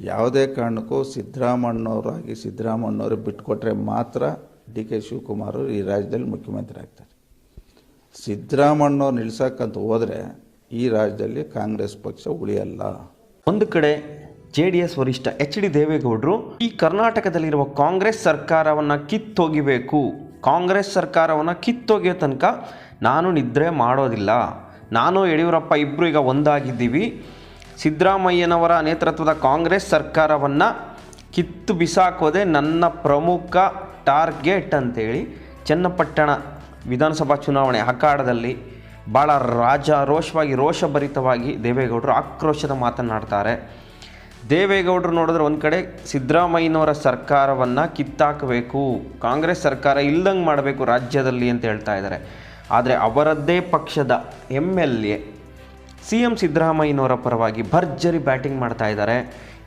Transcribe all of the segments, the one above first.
ಯಾವುದೇ ಕಾರಣಕ್ಕೂ ಸಿದ್ದರಾಮಣ್ಣವರಾಗಿ ಸಿದ್ದರಾಮಣ್ಣವರು ಬಿಟ್ಕೊಟ್ರೆ ಮಾತ್ರ ಡಿ ಕೆ ಶಿವಕುಮಾರ್ ಈ ರಾಜ್ಯದಲ್ಲಿ ಮುಖ್ಯಮಂತ್ರಿ ಆಗ್ತಾರೆ ಸಿದ್ದರಾಮಣ್ಣವ್ರು ನಿಲ್ಸಕ್ಕಂತ ಹೋದರೆ ಈ ರಾಜ್ಯದಲ್ಲಿ ಕಾಂಗ್ರೆಸ್ ಪಕ್ಷ ಉಳಿಯಲ್ಲ. ಒಂದು ಕಡೆ ಜೆ ಡಿ ಎಸ್ ವರಿಷ್ಠ ಎಚ್ ಡಿ ದೇವೇಗೌಡರು ಈ ಕರ್ನಾಟಕದಲ್ಲಿರುವ ಕಾಂಗ್ರೆಸ್ ಸರ್ಕಾರವನ್ನು ಕಿತ್ತೊಗಿಬೇಕು. ಕಾಂಗ್ರೆಸ್ ಸರ್ಕಾರವನ್ನು ಕಿತ್ತೊಗೆಯೋ ತನಕ ನಾನು ನಿದ್ರೆ ಮಾಡೋದಿಲ್ಲ. ನಾನು ಯಡಿಯೂರಪ್ಪ ಇಬ್ಬರು ಈಗ ಒಂದಾಗಿದ್ದೀವಿ. ಸಿದ್ದರಾಮಯ್ಯನವರ ನೇತೃತ್ವದ ಕಾಂಗ್ರೆಸ್ ಸರ್ಕಾರವನ್ನು ಕಿತ್ತು ಬಿಸಾಕೋದೆ ನನ್ನ ಪ್ರಮುಖ ಟಾರ್ಗೆಟ್ ಅಂತೇಳಿ ಚನ್ನಪಟ್ಟಣ ವಿಧಾನಸಭಾ ಚುನಾವಣೆ ಅಖಾಡದಲ್ಲಿ ಭಾಳ ರಾಜಾರೋಷವಾಗಿ, ರೋಷಭರಿತವಾಗಿ ದೇವೇಗೌಡರು ಆಕ್ರೋಶದ ಮಾತನಾಡ್ತಾರೆ ದೇವೇಗೌಡರು ನೋಡಿದ್ರೆ ಒಂದು ಕಡೆ ಸಿದ್ದರಾಮಯ್ಯನವರ ಸರ್ಕಾರವನ್ನು ಕಿತ್ತಾಕಬೇಕು, ಕಾಂಗ್ರೆಸ್ ಸರ್ಕಾರ ಇಲ್ದಂಗೆ ಮಾಡಬೇಕು ರಾಜ್ಯದಲ್ಲಿ ಅಂತ ಹೇಳ್ತಾ ಇದ್ದಾರೆ. ಆದರೆ ಅವರದ್ದೇ ಪಕ್ಷದ M L A C M ಸಿದ್ದರಾಮಯ್ಯನವರ ಪರವಾಗಿ ಭರ್ಜರಿ ಬ್ಯಾಟಿಂಗ್ ಮಾಡ್ತಾ ಇದ್ದಾರೆ.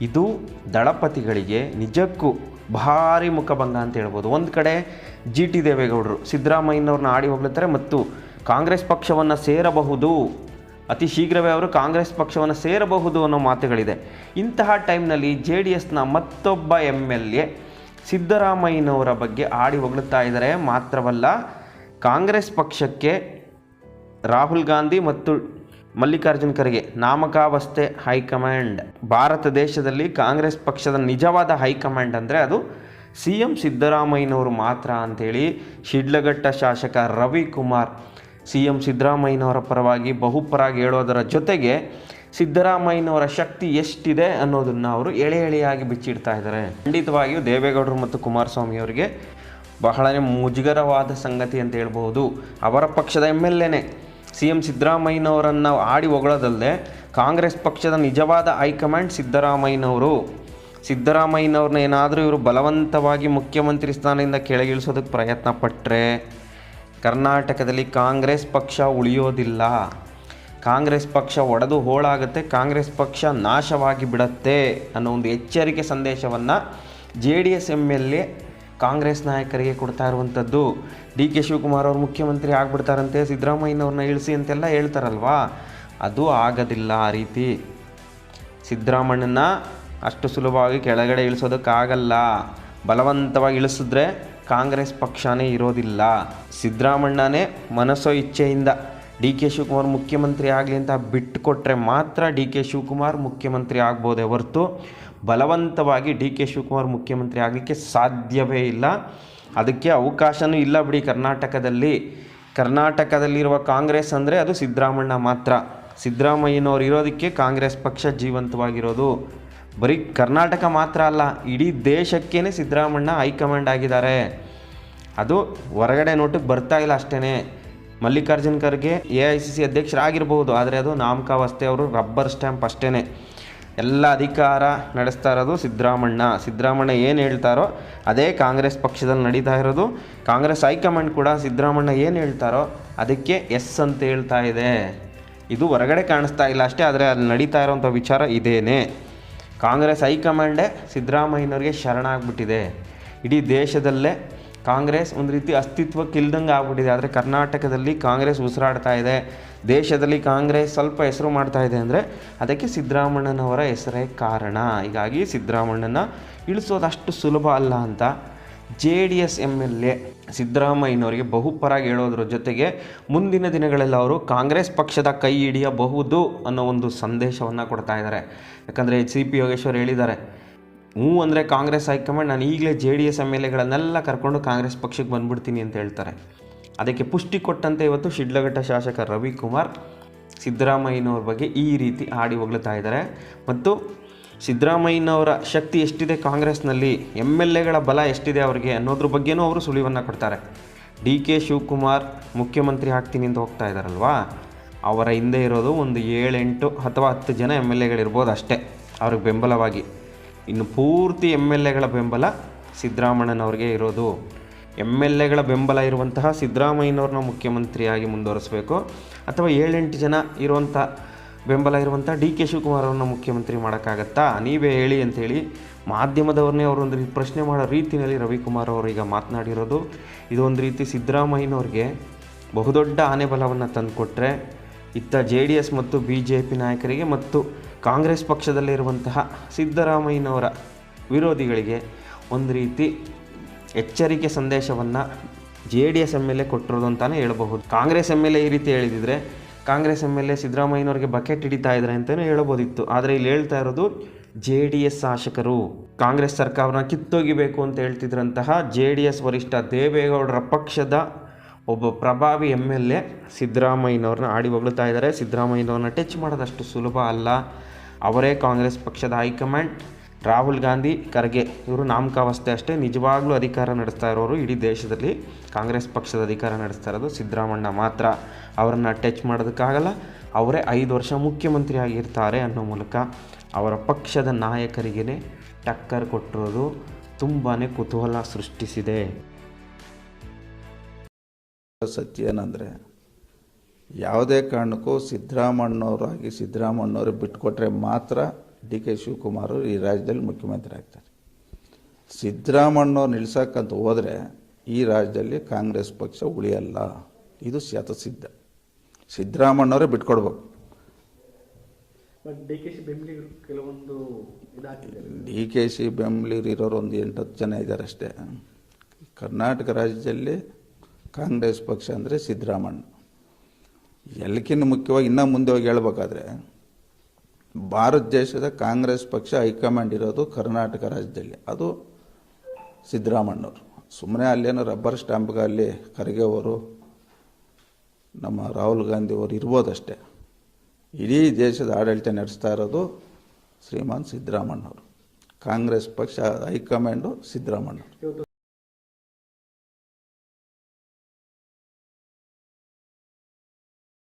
ಇದು ದಳಪತಿಗಳಿಗೆ ನಿಜಕ್ಕೂ ಭಾರಿ ಮುಖಭಂಗ ಅಂತ ಹೇಳ್ಬೋದು. ಒಂದು ಕಡೆ ಜಿ ಟಿ ದೇವೇಗೌಡರು ಸಿದ್ದರಾಮಯ್ಯನವ್ರನ್ನ ಆಡಿ ಹೋಗ್ಲತ್ತಾರೆ ಮತ್ತು ಕಾಂಗ್ರೆಸ್ ಪಕ್ಷವನ್ನು ಸೇರಬಹುದು. ಅತಿ ಶೀಘ್ರವೇ ಅವರು ಕಾಂಗ್ರೆಸ್ ಪಕ್ಷವನ್ನು ಸೇರಬಹುದು ಅನ್ನೋ ಮಾತುಗಳಿದೆ. ಇಂತಹ ಟೈಮ್ನಲ್ಲಿ ಜೆ ಡಿ ಎಸ್ನ ಮತ್ತೊಬ್ಬ ಎಂ ಎಲ್ ಎ ಸಿದ್ದರಾಮಯ್ಯನವರ ಬಗ್ಗೆ ಆಡಿ ಹೊಗಳುತ್ತಾ ಇದ್ದಾರೆ. ಮಾತ್ರವಲ್ಲ ಕಾಂಗ್ರೆಸ್ ಪಕ್ಷಕ್ಕೆ ರಾಹುಲ್ ಗಾಂಧಿ ಮತ್ತು ಮಲ್ಲಿಕಾರ್ಜುನ್ ಖರ್ಗೆ, ನಾಮಕಾವಸ್ಥೆ ಹೈಕಮಾಂಡ್. ಭಾರತ ದೇಶದಲ್ಲಿ ಕಾಂಗ್ರೆಸ್ ಪಕ್ಷದ ನಿಜವಾದ ಹೈಕಮಾಂಡ್ ಅಂದರೆ ಅದು ಸಿ ಎಂ ಸಿದ್ದರಾಮಯ್ಯನವರು ಮಾತ್ರ ಅಂಥೇಳಿ ಶಿಡ್ಲಘಟ್ಟ ಶಾಸಕ ರವಿಕುಮಾರ್. ಸಿ ಎಂ ಸಿದ್ದರಾಮಯ್ಯನವರ ಪರವಾಗಿ ಬಹುಪರಾಗಿ ಹೇಳೋದರ ಜೊತೆಗೆ ಸಿದ್ದರಾಮಯ್ಯನವರ ಶಕ್ತಿ ಎಷ್ಟಿದೆ ಅನ್ನೋದನ್ನು ಅವರು ಎಳೆ ಎಳೆಯಾಗಿ ಬಿಚ್ಚಿಡ್ತಾ ಇದ್ದಾರೆ. ಖಂಡಿತವಾಗಿಯೂ ದೇವೇಗೌಡರು ಮತ್ತು ಕುಮಾರಸ್ವಾಮಿ ಅವರಿಗೆ ಬಹಳನೇ ಮುಜುಗರವಾದ ಸಂಗತಿ ಅಂತ ಹೇಳ್ಬೋದು ಅವರ ಪಕ್ಷದ ಎಂ ಎಲ್ ಎನೇ ಸಿ ಎಂ ಸಿದ್ದರಾಮಯ್ಯನವರನ್ನು ಆಡಿ ಹೊಗಳೋದಲ್ಲದೆ ಕಾಂಗ್ರೆಸ್ ಪಕ್ಷದ ನಿಜವಾದ ಹೈಕಮಾಂಡ್ ಸಿದ್ದರಾಮಯ್ಯನವರು. ಸಿದ್ದರಾಮಯ್ಯನವ್ರನ್ನ ಏನಾದರೂ ಇವರು ಬಲವಂತವಾಗಿ ಮುಖ್ಯಮಂತ್ರಿ ಸ್ಥಾನದಿಂದ ಕೆಳಗಿಳಿಸೋದಕ್ಕೆ ಪ್ರಯತ್ನ ಪಟ್ಟರೆ ಕರ್ನಾಟಕದಲ್ಲಿ ಕಾಂಗ್ರೆಸ್ ಪಕ್ಷ ಉಳಿಯೋದಿಲ್ಲ. ಕಾಂಗ್ರೆಸ್ ಪಕ್ಷ ಒಡೆದು ಹೋಳಾಗುತ್ತೆ, ಕಾಂಗ್ರೆಸ್ ಪಕ್ಷ ನಾಶವಾಗಿ ಬಿಡತ್ತೆ ಅನ್ನೋ ಒಂದು ಎಚ್ಚರಿಕೆ ಸಂದೇಶವನ್ನು J D S M L A Congress ನಾಯಕರಿಗೆ ಕೊಡ್ತಾ ಇರುವಂಥದ್ದು. ಡಿ ಕೆ ಶಿವಕುಮಾರ್ ಅವರು ಮುಖ್ಯಮಂತ್ರಿ ಆಗ್ಬಿಡ್ತಾರಂತೆ, ಸಿದ್ದರಾಮಯ್ಯನವ್ರನ್ನ ಇಳಿಸಿ ಅಂತೆಲ್ಲ ಹೇಳ್ತಾರಲ್ವಾ? ಅದು ಆಗೋದಿಲ್ಲ ಆ ರೀತಿ. ಸಿದ್ದರಾಮಣ್ಣನ ಅಷ್ಟು ಸುಲಭವಾಗಿ ಕೆಳಗಡೆ ಇಳಿಸೋದಕ್ಕಾಗಲ್ಲ. ಬಲವಂತವಾಗಿ ಇಳಿಸಿದ್ರೆ ಕಾಂಗ್ರೆಸ್ ಪಕ್ಷನೇ ಇರೋದಿಲ್ಲ. ಸಿದ್ದರಾಮಣ್ಣನೇ ಮನಸ್ಸೋ ಇಚ್ಛೆಯಿಂದ ಡಿ ಕೆ ಶಿವಕುಮಾರ್ ಮುಖ್ಯಮಂತ್ರಿ ಆಗಲಿ ಅಂತ ಬಿಟ್ಟುಕೊಟ್ರೆ ಮಾತ್ರ ಡಿ ಕೆ ಶಿವಕುಮಾರ್ ಮುಖ್ಯಮಂತ್ರಿ ಆಗ್ಬೋದೇ ಹೊರತು ಬಲವಂತವಾಗಿ ಡಿ ಕೆ ಶಿವಕುಮಾರ್ ಮುಖ್ಯಮಂತ್ರಿ ಆಗಲಿಕ್ಕೆ ಸಾಧ್ಯವೇ ಇಲ್ಲ. ಅದಕ್ಕೆ ಅವಕಾಶವೂ ಇಲ್ಲ ಬಿಡಿ. ಕರ್ನಾಟಕದಲ್ಲಿ, ಕರ್ನಾಟಕದಲ್ಲಿರುವ ಕಾಂಗ್ರೆಸ್ ಅಂದರೆ ಅದು ಸಿದ್ದರಾಮಣ್ಣ ಮಾತ್ರ. ಸಿದ್ದರಾಮಯ್ಯನವ್ರು ಇರೋದಕ್ಕೆ ಕಾಂಗ್ರೆಸ್ ಪಕ್ಷ ಜೀವಂತವಾಗಿರೋದು. ಬರೀ ಕರ್ನಾಟಕ ಮಾತ್ರ ಅಲ್ಲ, ಇಡೀ ದೇಶಕ್ಕೇ ಸಿದ್ದರಾಮಣ್ಣ ಹೈಕಮಾಂಡ್ ಆಗಿದ್ದಾರೆ. ಅದು ಹೊರಗಡೆ ನೋಟಕ್ಕೆ ಬರ್ತಾ ಇಲ್ಲ ಅಷ್ಟೇ Mallikarjun Kharge A I C C ಅಧ್ಯಕ್ಷರಾಗಿರ್ಬೋದು, ಆದರೆ ಅದು ನಾಮಕಾವಸ್ಥೆ ಅವರು ರಬ್ಬರ್ ಸ್ಟ್ಯಾಂಪ್ ಅಷ್ಟೇ ಎಲ್ಲ ಅಧಿಕಾರ ನಡೆಸ್ತಾ ಇರೋದು ಸಿದ್ದರಾಮಣ್ಣ. ಸಿದ್ದರಾಮಣ್ಣ ಏನು ಹೇಳ್ತಾರೋ ಅದೇ ಕಾಂಗ್ರೆಸ್ ಪಕ್ಷದಲ್ಲಿ ನಡೀತಾ ಇರೋದು. ಕಾಂಗ್ರೆಸ್ ಹೈಕಮಾಂಡ್ ಕೂಡ ಸಿದ್ದರಾಮಣ್ಣ ಏನು ಹೇಳ್ತಾರೋ ಅದಕ್ಕೆ ಎಸ್ ಅಂತ ಹೇಳ್ತಾ ಇದೆ. ಇದು ಹೊರಗಡೆ ಕಾಣಿಸ್ತಾ ಇಲ್ಲ ಅಷ್ಟೇ, ಆದರೆ ಅಲ್ಲಿ ನಡೀತಾ ಇರೋವಂಥ ವಿಚಾರ ಇದೇನೆ. ಕಾಂಗ್ರೆಸ್ ಹೈಕಮಾಂಡೇ ಸಿದ್ದರಾಮಯ್ಯನವ್ರಿಗೆ ಶರಣಾಗ್ಬಿಟ್ಟಿದೆ. ಇಡೀ ದೇಶದಲ್ಲೇ ಕಾಂಗ್ರೆಸ್ ಒಂದು ರೀತಿ ಅಸ್ತಿತ್ವಕ್ಕೆ ಇಲ್ದಂಗೆ ಆಗ್ಬಿಟ್ಟಿದೆ. ಆದರೆ ಕರ್ನಾಟಕದಲ್ಲಿ ಕಾಂಗ್ರೆಸ್ ಉಸಿರಾಡ್ತಾ ಇದೆ. ದೇಶದಲ್ಲಿ ಕಾಂಗ್ರೆಸ್ ಸ್ವಲ್ಪ ಹೆಸರು ಮಾಡ್ತಾ ಇದೆ ಅಂದರೆ ಅದಕ್ಕೆ ಸಿದ್ದರಾಮಣ್ಣನವರ ಹೆಸರೇ ಕಾರಣ. ಹೀಗಾಗಿ ಸಿದ್ದರಾಮಣ್ಣನ ಇಳಿಸೋದು ಅಷ್ಟು ಸುಲಭ ಅಲ್ಲ ಅಂತ J D S M L A ಸಿದ್ದರಾಮಯ್ಯನವರಿಗೆ ಬಹುಪರಾಗಿ ಹೇಳೋದ್ರ ಜೊತೆಗೆ ಮುಂದಿನ ದಿನಗಳಲ್ಲಿ ಅವರು ಕಾಂಗ್ರೆಸ್ ಪಕ್ಷದ ಕೈ ಹಿಡಿಯಬಹುದು ಅನ್ನೋ ಒಂದು ಸಂದೇಶವನ್ನು ಕೊಡ್ತಾ ಇದ್ದಾರೆ. ಯಾಕಂದರೆ ಸಿ ಪಿ ಯೋಗೇಶ್ವರ್ ಹೇಳಿದ್ದಾರೆ ಹ್ಞೂ ಅಂದರೆ ಕಾಂಗ್ರೆಸ್ ಹೈಕಮಾಂಡ್, ನಾನು ಈಗಲೇ J D S M L ಎಗಳನ್ನೆಲ್ಲ ಕರ್ಕೊಂಡು ಕಾಂಗ್ರೆಸ್ ಪಕ್ಷಕ್ಕೆ ಬಂದ್ಬಿಡ್ತೀನಿ ಅಂತ ಹೇಳ್ತಾರೆ. ಅದಕ್ಕೆ ಪುಷ್ಟಿ ಕೊಟ್ಟಂತೆ ಇವತ್ತು ಶಿಡ್ಲಘಟ್ಟ ಶಾಸಕ ರವಿಕುಮಾರ್ ಸಿದ್ದರಾಮಯ್ಯನವ್ರ ಬಗ್ಗೆ ಈ ರೀತಿ ಹಾಡಿ ಹೊಗಳ್ತಾ ಇದ್ದಾರೆ. ಮತ್ತು ಸಿದ್ದರಾಮಯ್ಯನವರ ಶಕ್ತಿ ಎಷ್ಟಿದೆ, ಕಾಂಗ್ರೆಸ್ನಲ್ಲಿ ಎಂ ಎಲ್ ಎಗಳ ಬಲ ಎಷ್ಟಿದೆ ಅವರಿಗೆ ಅನ್ನೋದ್ರ ಬಗ್ಗೆನೂ ಅವರು ಸುಳಿವನ್ನು ಕೊಡ್ತಾರೆ. ಡಿ ಕೆ ಶಿವಕುಮಾರ್ ಮುಖ್ಯಮಂತ್ರಿ ಆಗ್ತೀನಿ ಅಂತ ಹೋಗ್ತಾ ಇದ್ದಾರಲ್ವಾ? ಅವರ ಹಿಂದೆ ಇರೋದು ಒಂದು ಏಳೆಂಟು ಅಥವಾ ಹತ್ತು ಜನ ಎಂ ಎಲ್ ಎಗಳಿರ್ಬೋದು ಅಷ್ಟೇ. ಅವ್ರಿಗೆ ಬೆಂಬಲವಾಗಿ. ಇನ್ನು ಪೂರ್ತಿ ಎಂ ಎಲ್ ಎಗಳ ಬೆಂಬಲ ಸಿದ್ದರಾಮಣ್ಣನವ್ರಿಗೆ ಇರೋದು. ಎಂ ಎಲ್ ಎಗಳ ಬೆಂಬಲ ಇರುವಂತಹ ಸಿದ್ದರಾಮಯ್ಯನವ್ರನ್ನ ಮುಖ್ಯಮಂತ್ರಿಯಾಗಿ ಮುಂದುವರಿಸಬೇಕು. ಅಥವಾ ಏಳೆಂಟು ಜನ ಇರುವಂಥ ಬೆಂಬಲ ಇರುವಂಥ ಡಿ ಕೆ ಶಿವಕುಮಾರ್ ಅವ್ರನ್ನ ಮುಖ್ಯಮಂತ್ರಿ ಮಾಡೋಕ್ಕಾಗತ್ತಾ? ನೀವೇ ಹೇಳಿ ಅಂಥೇಳಿ ಮಾಧ್ಯಮದವ್ರನ್ನೇ ಅವರೊಂದು ರೀತಿ ಪ್ರಶ್ನೆ ಮಾಡೋ ರೀತಿಯಲ್ಲಿ ರವಿಕುಮಾರ್ ಅವರು ಈಗ ಮಾತನಾಡಿರೋದು. ಇದೊಂದು ರೀತಿ ಸಿದ್ದರಾಮಯ್ಯನವ್ರಿಗೆ ಬಹುದೊಡ್ಡ ಆನೆ ಬಲವನ್ನು ತಂದುಕೊಟ್ರೆ ಇತ್ತ ಜೆ ಡಿ ಎಸ್ ಮತ್ತು ಬಿ ಜೆ ಪಿ ನಾಯಕರಿಗೆ ಮತ್ತು ಕಾಂಗ್ರೆಸ್ ಪಕ್ಷದಲ್ಲಿರುವಂತಹ ಸಿದ್ದರಾಮಯ್ಯನವರ ವಿರೋಧಿಗಳಿಗೆ ಒಂದು ರೀತಿ ಎಚ್ಚರಿಕೆ ಸಂದೇಶವನ್ನು J D S M L A ಕೊಟ್ಟಿರೋದು ಅಂತಲೇ ಹೇಳಬಹುದು. ಕಾಂಗ್ರೆಸ್ ಎಂ ಎಲ್ ಎ ಈ ರೀತಿ ಹೇಳಿದಿದ್ರೆ, ಕಾಂಗ್ರೆಸ್ ಎಂ ಎಲ್ ಎ ಸಿದ್ದರಾಮಯ್ಯನವ್ರಿಗೆ ಬಕೆಟ್ ಹಿಡಿತಾ ಇದ್ದಾರೆ ಅಂತಲೇ ಹೇಳ್ಬೋದಿತ್ತು. ಆದರೆ ಇಲ್ಲಿ ಹೇಳ್ತಾ ಇರೋದು ಜೆ ಡಿ ಎಸ್ ಶಾಸಕರು. ಕಾಂಗ್ರೆಸ್ ಸರ್ಕಾರನ ಕಿತ್ತೋಗಿಬೇಕು ಅಂತ ಹೇಳ್ತಿದ್ರಂತಹ ಜೆ ಡಿ ಎಸ್ ವರಿಷ್ಠ ದೇವೇಗೌಡರ ಪಕ್ಷದ ಒಬ್ಬ ಪ್ರಭಾವಿ ಎಂ ಎಲ್ ಎ ಸಿದ್ದರಾಮಯ್ಯನವ್ರನ್ನ ಆಡಿ ಹೊಗಳ್ತಾ ಇದ್ದಾರೆ. ಸಿದ್ದರಾಮಯ್ಯನವ್ರನ್ನ ಟಚ್ ಮಾಡೋದಷ್ಟು ಸುಲಭ ಅಲ್ಲ. ಅವರೇ ಕಾಂಗ್ರೆಸ್ ಪಕ್ಷದ ಹೈಕಮಾಂಡ್. ರಾಹುಲ್ ಗಾಂಧಿ, ಖರ್ಗೆ ಇವರು ನಾಮಕಾವಸ್ಥೆ ಅಷ್ಟೇ. ನಿಜವಾಗ್ಲೂ ಅಧಿಕಾರ ನಡೆಸ್ತಾ ಇರೋರು ಇಡೀ ದೇಶದಲ್ಲಿ ಕಾಂಗ್ರೆಸ್ ಪಕ್ಷದ ಅಧಿಕಾರ ನಡೆಸ್ತಾ ಇರೋದು ಸಿದ್ದರಾಮಣ್ಣ ಮಾತ್ರ. ಅವರನ್ನು ಟಚ್ ಮಾಡೋದಕ್ಕಾಗಲ್ಲ. ಅವರೇ ಐದು ವರ್ಷ ಮುಖ್ಯಮಂತ್ರಿ ಆಗಿರ್ತಾರೆ ಅನ್ನೋ ಮೂಲಕ ಅವರ ಪಕ್ಷದ ನಾಯಕರಿಗೆ ಟಕ್ಕರ್ ಕೊಟ್ಟಿರೋದು ತುಂಬಾ ಕುತೂಹಲ ಸೃಷ್ಟಿಸಿದೆ. ಸತ್ಯ ಏನಂದರೆ ಯಾವುದೇ ಕಾರಣಕ್ಕೂ ಸಿದ್ದರಾಮಣ್ಣವರಾಗಿ ಸಿದ್ದರಾಮಣ್ಣವ್ರಿಗೆ ಬಿಟ್ಕೊಟ್ರೆ ಮಾತ್ರ ಡಿ ಕೆ ಶಿವಕುಮಾರ್ ಈ ರಾಜ್ಯದಲ್ಲಿ ಮುಖ್ಯಮಂತ್ರಿ ಆಗ್ತಾರೆ. ಸಿದ್ದರಾಮಣ್ಣವ್ರು ನಿಲ್ಸಕ್ಕಂತ ಹೋದರೆ ಈ ರಾಜ್ಯದಲ್ಲಿ ಕಾಂಗ್ರೆಸ್ ಪಕ್ಷ ಉಳಿಯಲ್ಲ. ಇದು ಶತಸಿದ್ಧ ಸಿದ್ದರಾಮಣ್ಣವರೇ ಬಿಟ್ಕೊಡ್ಬೇಕು. ಬಟ್ ಡಿ ಕೆ ಶಿ ಬೆಂಬಲಿಗರು ಕೆಲವೊಂದು ಡಿ ಕೆ ಶಿ ಬೆಂಬಲಿಗರು ಇರೋರು ಒಂದು ಎಂಟತ್ತು ಜನ ಇದ್ದಾರೆ ಅಷ್ಟೇ ಕರ್ನಾಟಕ ರಾಜ್ಯದಲ್ಲಿ ಕಾಂಗ್ರೆಸ್ ಪಕ್ಷ ಅಂದರೆ ಸಿದ್ದರಾಮಣ್ಣ ಎಲ್ಲಕ್ಕಿಂತ ಮುಖ್ಯವಾಗಿ ಇನ್ನೂ ಮುಂದೆ ಹೋಗಿ ಹೇಳ್ಬೇಕಾದ್ರೆ, ಭಾರತ ದೇಶದ ಕಾಂಗ್ರೆಸ್ ಪಕ್ಷ ಹೈಕಮಾಂಡ್ ಇರೋದು ಕರ್ನಾಟಕ ರಾಜ್ಯದಲ್ಲಿ. ಅದು ಸಿದ್ದರಾಮಣ್ಣವರು ಸುಮ್ಮನೆ ಅಲ್ಲೇನೋ ರಬ್ಬರ್ ಸ್ಟ್ಯಾಂಪ್ಗೆ ಅಲ್ಲಿ ಖರ್ಗೆ ಅವರು ನಮ್ಮ ರಾಹುಲ್ ಗಾಂಧಿ ಅವರು ಇರ್ಬೋದಷ್ಟೇ. ಇಡೀ ದೇಶದ ಆಡಳಿತ ನಡೆಸ್ತಾ ಇರೋದು ಶ್ರೀಮಾನ್ ಸಿದ್ದರಾಮಣ್ಣವರು ಕಾಂಗ್ರೆಸ್ ಪಕ್ಷ, ಹೈಕಮಾಂಡು ಸಿದ್ದರಾಮಣ್ಣವರು